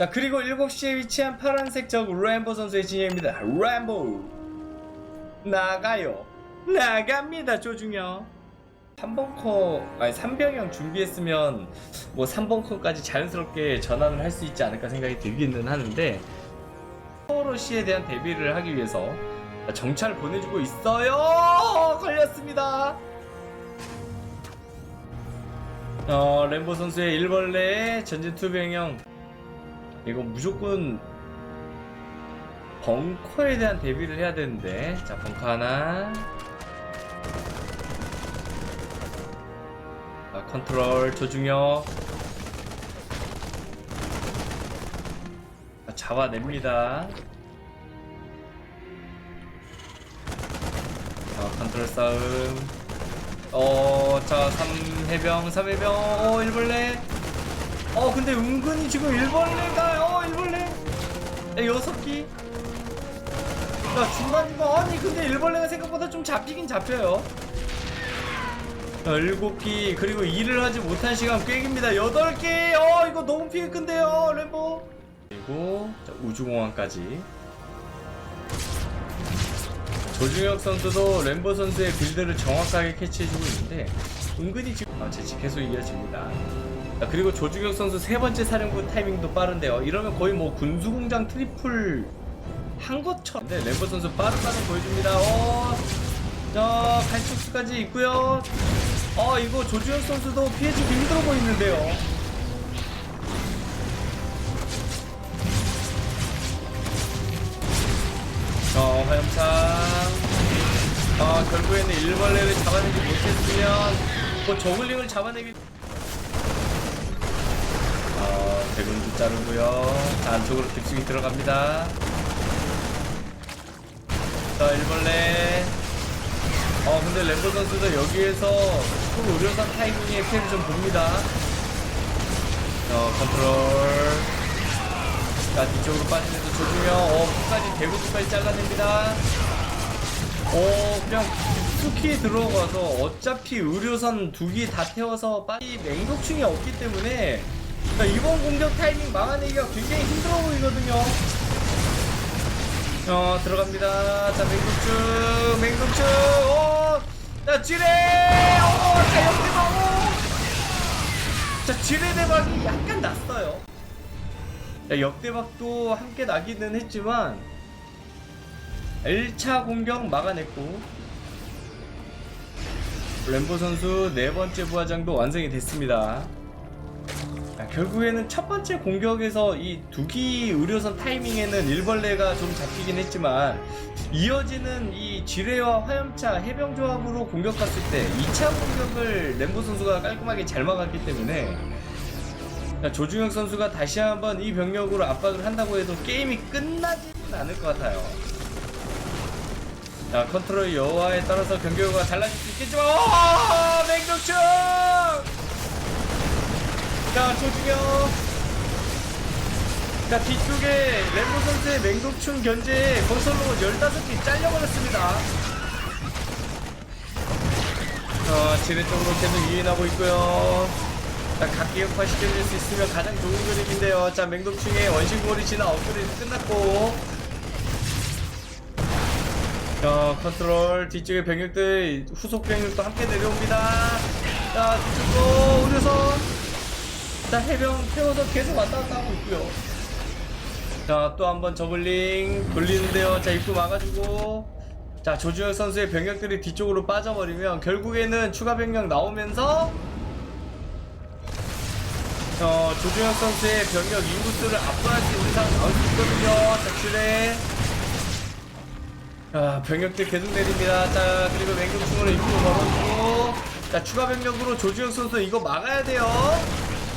자 그리고 7시에 위치한 파란색 적 램보 선수의 진영입니다. 램보. 나가요. 나갑니다 조중영 3벙커 아니 3병형 준비했으면 뭐 3벙커까지 자연스럽게 전환을 할 수 있지 않을까 생각이 들기는 하는데 서로시에 대한 대비를 하기 위해서 정찰 보내주고 있어요! 걸렸습니다! 어 램보 선수의 일벌레 전진 투병형 이거 무조건 벙커에 대한 대비를 해야 되는데. 자 벙커 하나. 자, 컨트롤 조중혁. 자, 잡아냅니다. 자, 컨트롤 싸움. 어, 자, 3해병, 3해병, 어, 일벌레. 어, 근데 은근히 지금 일벌레가, 어, 일벌레. 야, 여섯 기. 야, 중간 중간, 아니, 근데 일벌레가 생각보다 좀 잡히긴 잡혀요. 자, 일곱 기, 그리고 일을 하지 못한 시간 꽤 깁니다. 여덟 기, 어, 이거 너무 피해 큰데요, 램보. 그리고, 자, 우주공항까지. 조중혁 선수도 램보 선수의 빌드를 정확하게 캐치해주고 있는데 은근히 지금 아, 재치 계속 이어집니다. 자, 그리고 조중혁 선수 세 번째 사령부 타이밍도 빠른데요. 이러면 거의 뭐 군수공장 트리플 한 것처럼. 네, 램보 선수 빠른 반응 보여줍니다. 어, 자, 칼축수까지 있고요. 어, 이거 조중혁 선수도 피해주기 힘들어 보이는데요. 어, 화염창. 어, 결국에는 일벌레를 잡아내지 못했으면, 뭐, 저글링을 잡아내기. 어, 대군도 자르고요. 자, 안쪽으로 깊숙이 들어갑니다. 자, 일벌레. 어, 근데 램보 선수도 여기에서 또 의료선 타이밍의 피해를 좀 봅니다. 어, 컨트롤. 자 뒤쪽으로 빠지면서 조주며 어 끝까지 대구까지 잘라냅니다 어 그냥 깊숙이 들어가서 어차피 의료선 두 개 다 태워서 빨리 맹독충이 없기 때문에 자, 이번 공격 타이밍 막아내기가 굉장히 힘들어 보이거든요. 어 들어갑니다. 자 맹독충 맹독충 어자 지뢰! 어자 역대박 자 지뢰 대박이 약간 났어요. 자, 역대박도 함께 나기는 했지만 1차 공격 막아냈고 램보 선수 네 번째 부하장도 완성이 됐습니다. 자, 결국에는 첫 번째 공격에서 이 두기 의료선 타이밍에는 일벌레가 좀 잡히긴 했지만 이어지는 이 지뢰와 화염차 해병 조합으로 공격 갔을 때 2차 공격을 램보 선수가 깔끔하게 잘 막았기 때문에 자, 조중혁 선수가 다시 한번 이 병력으로 압박을 한다고 해도 게임이 끝나지는 않을 것 같아요. 자, 컨트롤 여하에 따라서 경기가 달라질 수 있겠지만, 오! 맹독충! 자, 조중혁. 자, 뒤쪽에 램보 선수의 맹독충 견제에 건설로 15개 잘려버렸습니다. 자, 지뢰 쪽으로 계속 유인하고 있고요. 자, 각기역화 시켜줄 수 있으면 가장 좋은 그림인데요. 자, 맹독충의 원심골이 지나 업그레이드 끝났고. 자, 컨트롤 뒤쪽에 병력들 후속 병력도 함께 내려옵니다. 자, 뒤쪽으로 우려 선. 자, 해병 태워서 계속 왔다 갔다 하고 있고요. 자, 또 한번 저글링 돌리는데요. 자, 입구 막아주고. 자, 조주혁 선수의 병력들이 뒤쪽으로 빠져버리면 결국에는 추가 병력 나오면서 어, 조준혁 선수의 병력 인구수를 압도할 수 있는 상황 나올 수 있거든요. 자, 칠레. 자, 병력들 계속 내립니다. 자, 그리고 맹금충으로 입구 걸어주고. 자, 추가 병력으로 조준혁 선수 이거 막아야 돼요.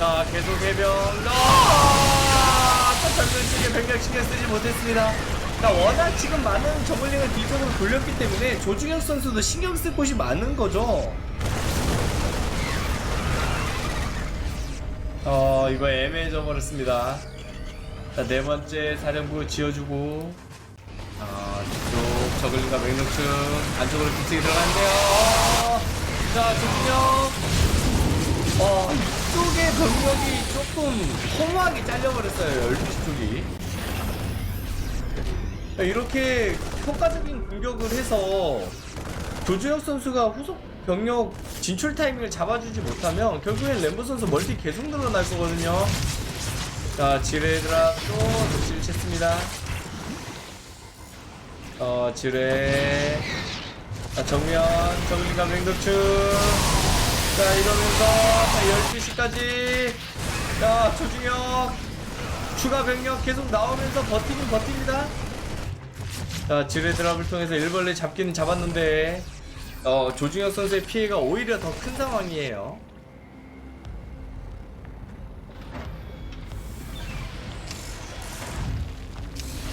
자, 계속 해병. 아! 또 전면 쪽에 병력 신경 쓰지 못했습니다. 자, 워낙 지금 많은 저글링을 뒤쪽으로 돌렸기 때문에 조준혁 선수도 신경 쓸 곳이 많은 거죠. 어 이거 애매해져 버렸습니다 자 네 번째 사령부 지어주고 아 뒤쪽 저글링과 맹독충 안쪽으로 깊숙이 들어가는데요 어, 자 조준혁 어, 이쪽의 병력이 조금 허무하게 잘려버렸어요, 12시 쪽이. 자, 이렇게 효과적인 공격을 해서 조주혁 선수가 후속 병력 진출 타이밍을 잡아주지 못하면 결국엔 램보 선수 멀티 계속 늘어날 거거든요. 자, 지뢰 드랍도 놓치를 챘습니다. 어, 지뢰. 자, 정면, 정리감 맹독충. 자, 이러면서, 자, 12시까지. 자, 조중혁. 추가 병력 계속 나오면서 버티긴 버팁니다. 자, 지뢰 드랍을 통해서 일벌레 잡기는 잡았는데, 어, 조중혁 선수의 피해가 오히려 더 큰 상황이에요.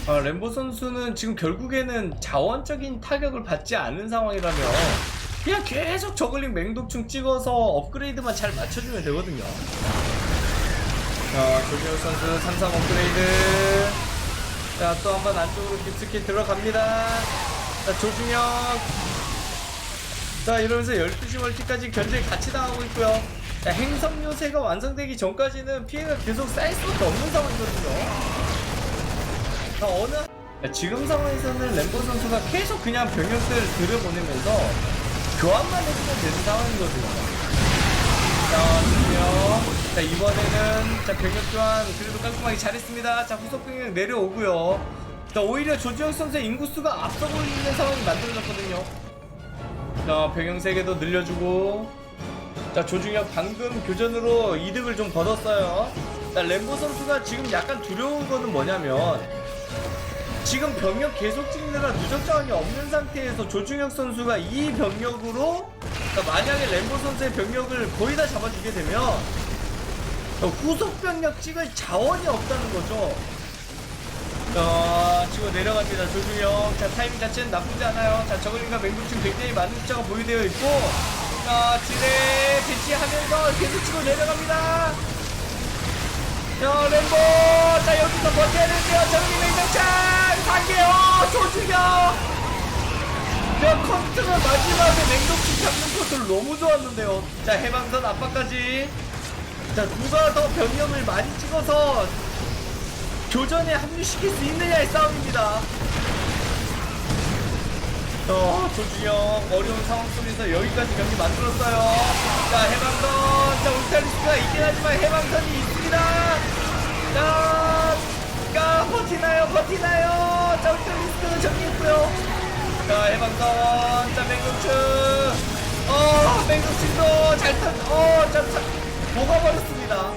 아, 램보 선수는 지금 결국에는 자원적인 타격을 받지 않은 상황이라면 그냥 계속 저글링 맹독충 찍어서 업그레이드만 잘 맞춰주면 되거든요. 자, 조지혁 선수 삼성 업그레이드. 자, 또 한 번 안쪽으로 깊숙이 들어갑니다. 자, 조중혁. 자, 이러면서 12시 멀티까지 견제 같이 당하고 있고요. 자, 행성 요새가 완성되기 전까지는 피해가 계속 쌓일 수밖에 없는 상황이거든요. 자, 어느 자, 지금 상황에서는 램보 선수가 계속 그냥 병력들 들여보내면서 교환만 해주면 되는 상황이거든요. 자, 좋고요. 자, 이번에는 자 병력 교환 그래도 깔끔하게 잘했습니다. 자, 후속 병력 내려오고요. 자, 오히려 조지혁 선수의 인구수가 앞서고 있는 상황이 만들어졌거든요. 자, 병영 세개도 늘려주고 자, 조중혁 방금 교전으로 이득을 좀 거뒀어요. 자, 램보 선수가 지금 약간 두려운 거는 뭐냐면 지금 병력 계속 찍느라 누적 자원이 없는 상태에서 조중혁 선수가 이 병력으로 그러니까 만약에 램보 선수의 병력을 거의 다 잡아주게 되면 후속 병력 찍을 자원이 없다는 거죠. 자, 치고 내려갑니다. 조중혁. 자, 타이밍 자체는 나쁘지 않아요. 자, 저글링과 맹독충 굉장히 많은 숫자가 보유되어 있고, 자, 지뢰 배치하면서 계속 치고 내려갑니다. 자, 램보! 자, 여기서 버텨야 되는데요. 저글링 맹독충! 단계요! 조중혁! 야, 컨트롤 마지막에 맹독충 잡는 컨트롤 너무 좋았는데요. 자, 해방선 압박까지. 자, 누가 더 병력을 많이 찍어서 교전에 합류시킬 수 있느냐의 싸움입니다. 어, 조준영 어려운 상황 속에서 여기까지 경기 만들었어요. 자, 해방선. 자, 울타리스크가 있긴 하지만 해방선이 있습니다. 자, 자, 버티나요? 버티나요? 자, 울타리스크는 정리했고요. 자, 해방선. 자, 맹독충. 어, 맹독충도 잘 타, 어, 자, 자, 녹아버렸습니다.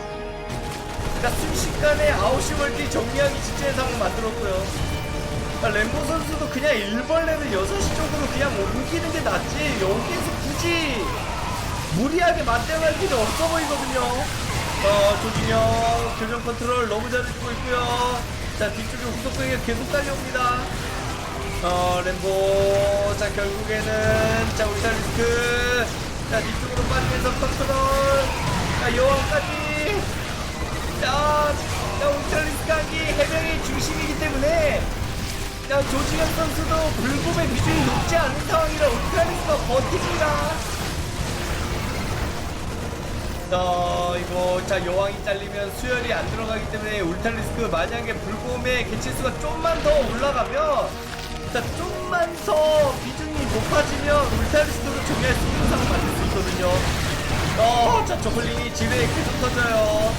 자, 순식간에 아웃시 멀티 정리하기 직전의 상황을 만들었고요. 아, 램보 선수도 그냥 일벌레를 6시 쪽으로 그냥 옮기는 게 낫지 여기에서 굳이 무리하게 맞대응할 필요 없어 보이거든요 어, 조진영 교정 컨트롤 너무 잘해주고 있고요. 자 뒤쪽에 후속병이 계속 달려옵니다. 어 램보. 자 결국에는 자 울타리스크. 자 뒤쪽으로 빠지면서 컨트롤. 자 여왕까지. 자, 자 울타리스크 하기 해병의 중심이기 때문에 자, 조지현 선수도 불금의 비중이 높지 않은 상황이라 울타리스가 버팁니다. 자, 이거, 자, 여왕이 잘리면 수혈이 안 들어가기 때문에 울타리스크 만약에 불곰의 개체수가 좀만 더 올라가면, 자, 좀만 더 비중이 높아지면 울타리스크로 정리할 수 있는 상황 만들 수 있거든요. 어, 자, 저글링이 지뢰에 계속 터져요.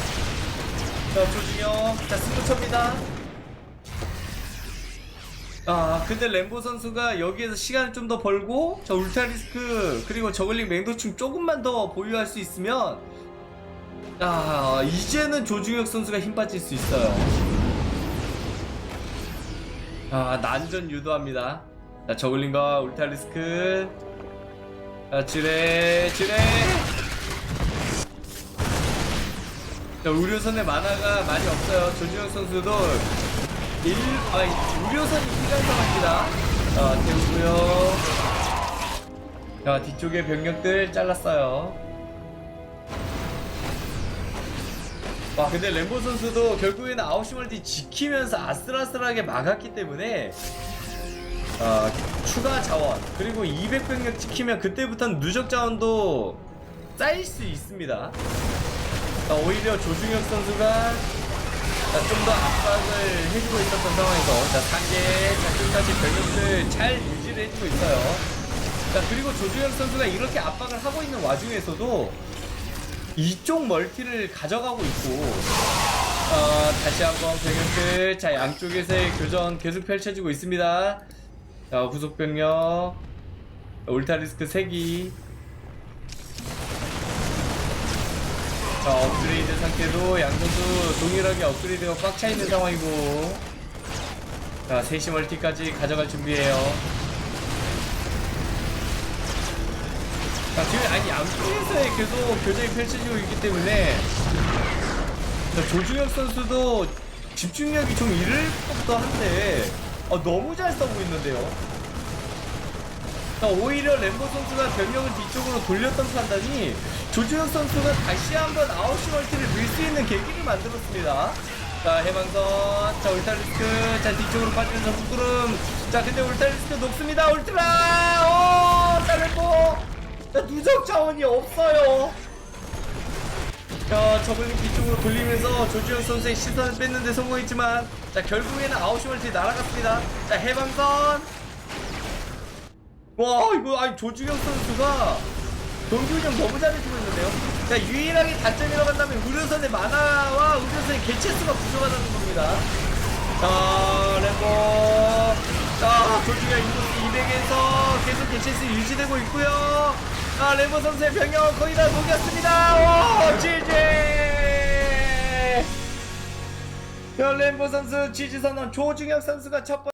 자, 조중영, 자, 승부처입니다. 아 근데 램보 선수가 여기에서 시간을 좀 더 벌고 저 울타리스크 그리고 저글링 맹도충 조금만 더 보유할 수 있으면 아 이제는 조중혁 선수가 힘 빠질 수 있어요. 아 난전 유도합니다. 자 저글링과 울타리스크. 자 지뢰 지뢰. 자 우려선의 만화가 많이 없어요. 조중혁 선수도 일, 우려선이 필요한 상황입니다. 자, 태우고요. 자, 뒤쪽에 병력들 잘랐어요. 와, 근데 램보 선수도 결국에는 아웃시 멀티 지키면서 아슬아슬하게 막았기 때문에 어, 추가 자원 그리고 200 병력 지키면 그때부터는 누적 자원도 쌓일 수 있습니다. 자, 오히려 조중혁 선수가 좀 더 압박을 해주고 있었던 상황에서 자, 상계 자, 끝까지 병력을 잘 유지를 해주고 있어요. 자, 그리고 조중혁 선수가 이렇게 압박을 하고 있는 와중에서도 이쪽 멀티를 가져가고 있고 어, 다시 한번 병력들 자 양쪽에서의 교전 계속 펼쳐지고 있습니다. 자 후속 병력 울타리스크 3기 자 업그레이드 상태도 양 선수 동일하게 업그레이드가 꽉 차 있는 상황이고 자 3시 멀티까지 가져갈 준비해요. 자 지금 아니 양쪽에서의 계속 교전이 펼쳐지고 있기 때문에 자, 조중혁 선수도 집중력이 좀 잃을 법도 한데 어, 너무 잘 싸우고 있는데요. 자, 오히려 램보 선수가 병력을 뒤쪽으로 돌렸던 판단이 조중혁 선수가 다시 한번 아웃시 멀티를 밀 수 있는 계기를 만들었습니다. 자, 해방선, 자, 울타리스크, 자, 뒤쪽으로 빠지면서 후구름. 자, 근데 울타리스크 높습니다. 울트라! 오! 자, 램보! 자, 누적 자원이 없어요. 자, 저글링 뒤쪽으로 돌리면서 조주영 선수의 시선을 뺐는데 성공했지만 자, 결국에는 아웃시 멀티 날아갔습니다. 자, 해방선. 와, 이거 아니 조주영 선수가 동규형 너무 잘해주고 있는데요. 자, 유일하게 단점이라고 한다면 의료선의 만화와 의료선의 개체수가 부족하다는 겁니다. 자, 램보. 자, 조주영 인구수 200에서 계속 개체수 유지되고 있고요. 아, 램보 선수의 병력 거의 다 녹였습니다. 오! 자, 램보 선수 지지 선언 조중혁 선수가 첫 번째